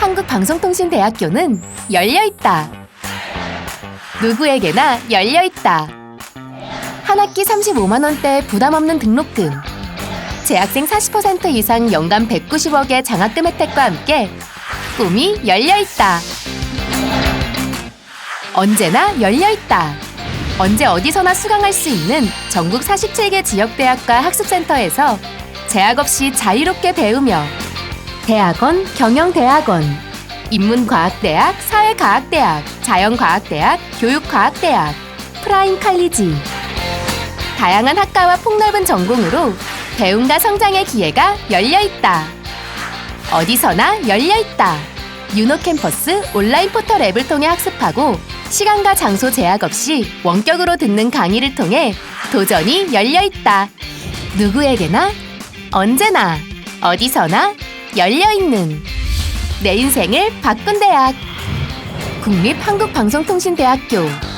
국립한국방송통신대학교는 열려 있다. 누구에게나 열려 있다. 한 학기 35만 원대 부담 없는 등록금. 재학생 40% 이상 연간 190억의 장학금 혜택과 함께 꿈이 열려 있다. 언제나 열려 있다. 언제 어디서나 수강할 수 있는 전국 47개 지역대학과 학습센터에서 제약 없이 자유롭게 배우며 대학원, 경영대학원, 인문과학대학, 사회과학대학, 자연과학대학, 교육과학대학, 프라임 칼리지 다양한 학과와 폭넓은 전공으로 배움과 성장의 기회가 열려 있다. 어디서나 열려 있다. 유노 캠퍼스 온라인 포털 앱을 통해 학습하고 시간과 장소 제약 없이 원격으로 듣는 강의를 통해 도전이 열려 있다. 누구에게나 언제나 어디서나 열려 있는 내 인생을 바꾼 대학 국립한국방송통신대학교